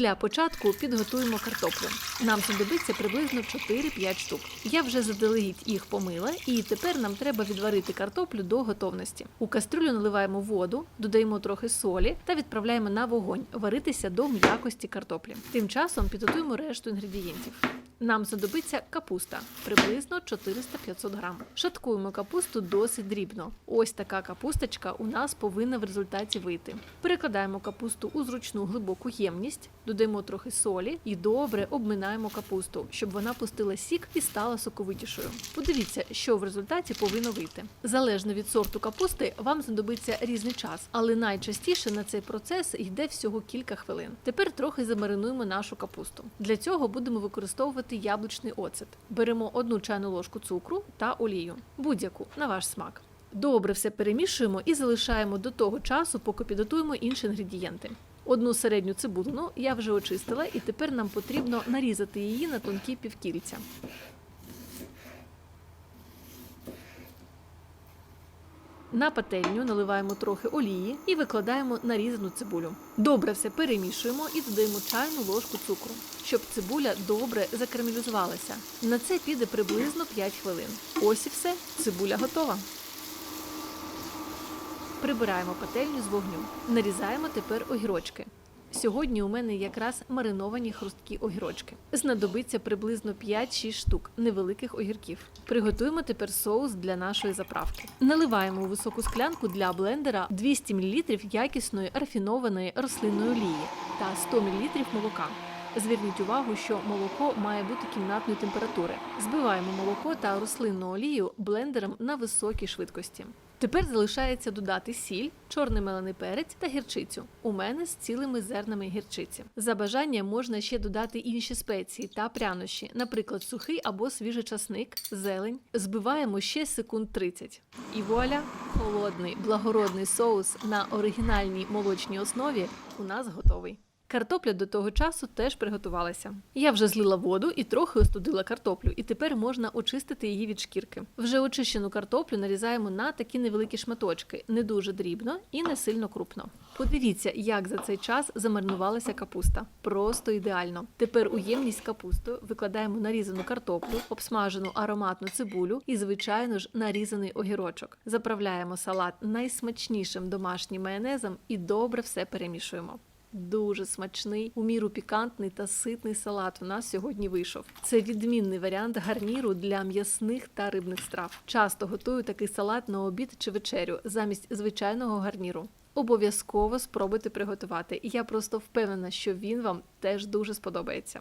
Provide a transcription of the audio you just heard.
Для початку підготуємо картоплю. Нам знадобиться приблизно 4-5 штук. Я вже заздалегідь їх помила, і тепер нам треба відварити картоплю до готовності. У кастрюлю наливаємо воду, додаємо трохи солі та відправляємо на вогонь варитися до м'якості картоплі. Тим часом підготуємо решту інгредієнтів. Нам знадобиться капуста приблизно 400-500 грам. Шаткуємо капусту досить дрібно. Ось така капусточка у нас повинна в результаті вийти. Перекладаємо капусту у зручну глибоку ємність, додаємо трохи солі і добре обминаємо капусту, щоб вона пустила сік і стала соковитішою. Подивіться, що в результаті повинно вийти. Залежно від сорту капусти, вам знадобиться різний час, але найчастіше на цей процес йде всього кілька хвилин. Тепер трохи замаринуємо нашу капусту. Для цього будемо використовувати яблучний оцет. Беремо одну чайну ложку цукру та олію, будь-яку на ваш смак. Добре все перемішуємо і залишаємо до того часу, поки підготуємо інші інгредієнти. Одну середню цибулину я вже очистила, і тепер нам потрібно нарізати її на тонкі півкільця. На пательню наливаємо трохи олії і викладаємо нарізану цибулю. Добре все перемішуємо і додаємо чайну ложку цукру, щоб цибуля добре закарамелізувалася. На це піде приблизно 5 хвилин. Ось і все, цибуля готова. Прибираємо пательню з вогню. Нарізаємо тепер огірочки. Сьогодні у мене якраз мариновані хрусткі огірочки. Знадобиться приблизно 5-6 штук невеликих огірків. Приготуємо тепер соус для нашої заправки. Наливаємо у високу склянку для блендера 200 мл якісної рафінованої рослинної олії та 100 мл молока. Зверніть увагу, що молоко має бути кімнатної температури. Збиваємо молоко та рослинну олію блендером на високій швидкості. Тепер залишається додати сіль, чорний мелений перець та гірчицю. У мене з цілими зернами гірчиці. За бажанням можна ще додати інші спеції та прянощі, наприклад, сухий або свіжий часник, зелень. Збиваємо ще секунд 30. І вуаля, холодний благородний соус на оригінальній молочній основі у нас готовий. Картопля до того часу теж приготувалася. Я вже злила воду і трохи остудила картоплю, і тепер можна очистити її від шкірки. Вже очищену картоплю нарізаємо на такі невеликі шматочки, не дуже дрібно і не сильно крупно. Подивіться, як за цей час замаринувалася капуста. Просто ідеально. Тепер у ємність з капустою викладаємо нарізану картоплю, обсмажену ароматну цибулю і, звичайно ж, нарізаний огірочок. Заправляємо салат найсмачнішим домашнім майонезом і добре все перемішуємо. Дуже смачний, у міру пікантний та ситний салат у нас сьогодні вийшов. Це відмінний варіант гарніру для м'ясних та рибних страв. Часто готую такий салат на обід чи вечерю замість звичайного гарніру. Обов'язково спробуйте приготувати, і я просто впевнена, що він вам теж дуже сподобається.